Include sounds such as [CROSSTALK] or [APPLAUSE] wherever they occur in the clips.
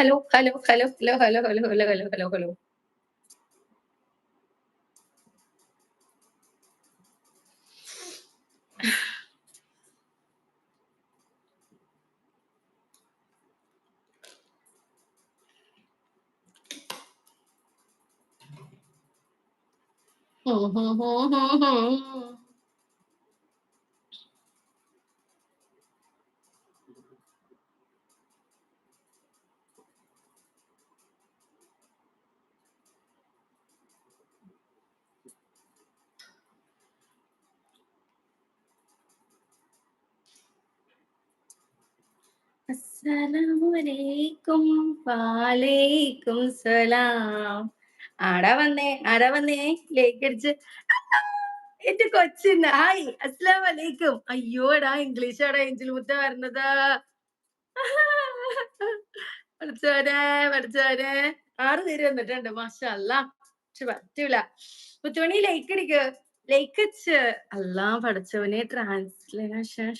hello, hello, hello, hello, hello, hello, hello, hello, hello, hello. Mm-hmm. [LAUGHS] അസ്സലാമലൈക്കും. വാലൈക്കും സലാം. ആടാ വന്നേ ആടാ വന്നേ. ലേക്ക് അടിച്ച്. എന്റെ കൊച്ചിന്ന് ഹായ് അസ്സലാം വലൈക്കും അയ്യോ എടാ ഇംഗ്ലീഷ് ആടാ എഞ്ചിൽ മുത്ത വരണത് പഠിച്ചോരെ പഠിച്ചോരെ ആറ് പേര് വന്നിട്ടുണ്ട് മാഷല്ല പക്ഷെ പറ്റൂല. മുത്തുമണി ലൈക്ക് അടിക്ക്. ലൈക്ക് അടിച്ച്. അല്ലാ പഠിച്ചവനെ ട്രാൻസ്ലേഷൻ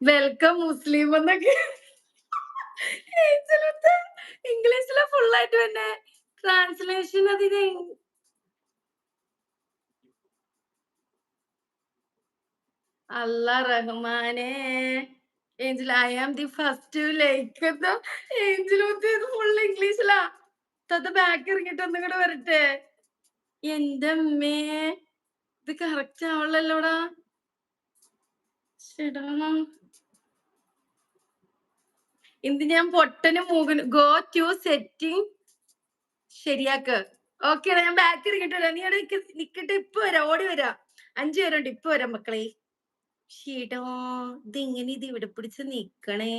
വെൽക്കം മുസ്ലിം എന്നൊക്കെ. ഇംഗ്ലീഷിലെ ഫുൾ ആയിട്ട് തന്നെ ട്രാൻസ്ലേഷൻ അതിന് അല്ല റഹ്മാനെ. Angel I am the first like ഏഞ്ചലത്തെ full ഇംഗ്ലീഷിലാ തത്ത ബാക്ക് ഇറങ്ങിട്ട് ഒന്നും കൂടെ വരട്ടെ. എന്റെ അമ്മേ. ഇത് കറക്റ്റ് ആവണല്ലോടാ. ഇന്ന് ഞാൻ പൊട്ടനും മൂകനും? ഗോ ടു സെറ്റിംഗ് ശരിയാക്ക്. ഓക്കെ ഞാൻ ബാക്ക് ഇറങ്ങിട്ട് നീ അവിടെ നിക്ക് നിക്കട്ടെ ഇപ്പൊ വരാം ഓടി വരാ. അഞ്ചു പേരുണ്ട് ഇപ്പൊ വരാം മക്കളെ. ഷീടോ ഇത് ഇങ്ങനെ ഇത് ഇവിടെ പിടിച്ച് നിക്കണേ?